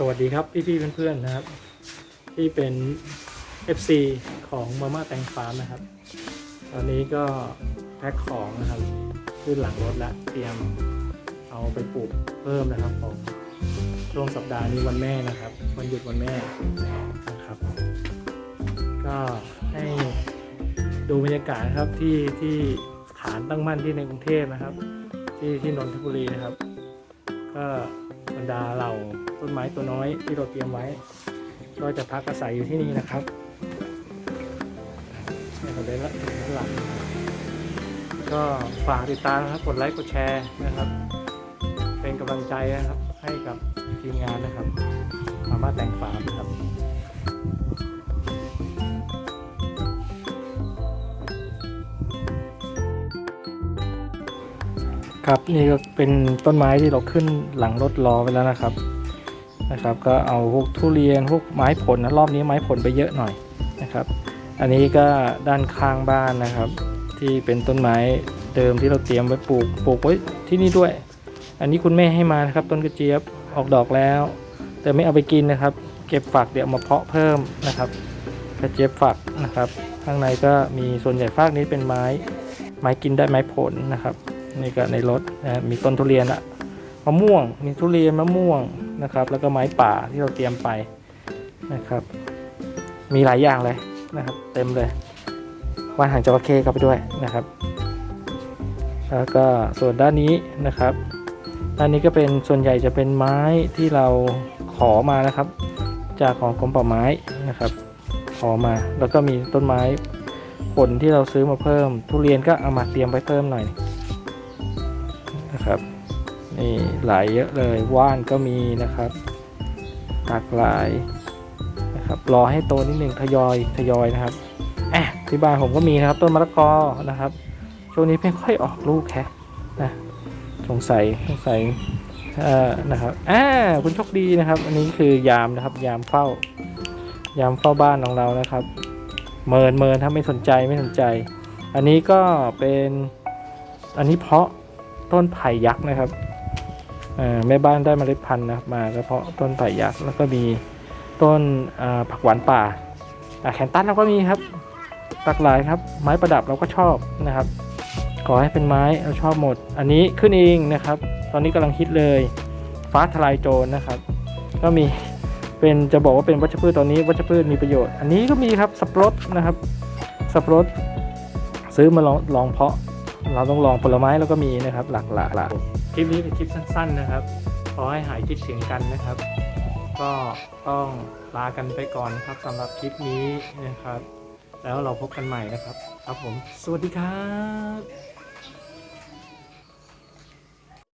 สวัสดีครับพี่พี่ๆเพื่อนๆนะครับ ที่เป็น FC ของมาม่าแตงฟามนะครับ ตอนนี้ก็แพ็คของนะครับขึ้นหลังรถแล้วเตรียมเอาไปปลูกเพิ่มนะครับผมช่วงสัปดาห์นี้วันแม่นะครับ วันหยุดวันแม่นะครับ ก็ให้ดูบรรยากาศครับที่ที่ฐานตั้งมั่นที่ในกรุงเทพนะครับ ที่ที่นนทบุรีนะครับ ก็ บรรดาเหล่าต้นไม้ตัวน้อยที่เราเตรียมไว้ ก็จะพักอาศัยอยู่ที่นี่นะครับนี่ก็เป็นละด้านหลักก็ฝากติดตามนะครับ กดไลค์ กดแชร์นะครับ เป็นกำลังใจนะครับให้กับทีมงานนะครับ สาม่าแต่งฟาร์มนะครับ ครับนี่ก็เป็นต้นไม้ที่เราขึ้นหลังรถรอไปแล้วนะครับนะครับ ก็เอาพวกทุเรียนพวกไม้ผลนะรอบนี้ไม้ผลไปเยอะหน่อยนะครับ อันนี้ก็ด้านข้างบ้านนะครับ ที่เป็นต้นไม้เดิมที่เราเตรียมไว้ปลูกปลูกไว้ที่นี่ด้วย อันนี้คุณแม่ให้มานะครับ ต้นกระเจี๊ยบออกดอกแล้ว แต่ไม่เอาไปกินนะครับ เก็บฝักเดี๋ยวมาเพาะเพิ่มนะครับกระเจี๊ยบฝักนะครับ ข้างในก็มีส่วนใหญ่ฟากนี้เป็นไม้ไม้กินได้ไม้ผลนะครับ นี่ก็ในรถนะมีต้นทุเรียนอะมะม่วง มีทุเรียนมะม่วงนะครับ แล้วก็ไม้ป่าที่เราเตรียมไปนะครับ มีหลายอย่างเลยนะครับ เต็มเลยว่านหางจระเข้เข้าไปด้วยนะครับ แล้วก็ส่วนด้านนี้นะครับด้านนี้ก็เป็นส่วนใหญ่จะเป็นไม้ที่เราขอมานะครับ จากของกรมป่าไม้นะครับ ขอมาแล้วก็มีต้นไม้ผลที่เราซื้อมาเพิ่ม ทุเรียนก็เอามาเตรียมไว้เพิ่มหน่อย นะครับ นี่หลายเยอะเลยว่านก็มีนะครับหลากหลายนะครับรอให้โตนิดหนึ่งทยอยทยอยนะครับแอะที่บ้านผมก็มีนะครับต้นมะละกอนะครับช่วงนี้ไม่ค่อยออกลูกแค่นะสงสัยสงสัยเอ่อนะครับอ่าคุณโชคดีนะครับ อันนี้คือยามนะครับ ยามเฝ้า ยามเฝ้าบ้านของเรานะครับ เมินเมินถ้าไม่สนใจไม่สนใจ อันนี้ก็เป็นอันนี้เพาะ ต้นไผ่ยักษ์นะครับแม่บ้านได้มเมล็ดพันธุ์นะครับมาก็เพาะต้นไผ่ยักษ์แล้วก็มีต้นผักหวานป่าอ่าแคนตัสเราก็มีครับหลากหลายครับไม้ประดับเราก็ชอบนะครับ ขอให้เป็นไม้เราชอบหมด อันนี้ขึ้นเองนะครับ ตอนนี้กำลังฮิตเลย ฟ้าทลายโจรนะครับ ก็มีเป็นจะบอกว่าเป็นวัชพืชตอนนี้วัชพืชมีประโยชน์ อันนี้ก็มีครับสับปะรดนะครับสับปะรดซื้อมาลองลองเพาะ เราต้องลองผลไม้แล้วก็มีนะครับ หลากหลายคลิปนี้เป็นคลิปสั้น ๆนะครับ ขอให้หายคิดถึงกันนะครับ ก็ต้องลากันไปก่อนนะครับสำหรับคลิปนี้นะครับ แล้วเราพบกันใหม่นะครับ ครับผม สวัสดีครับ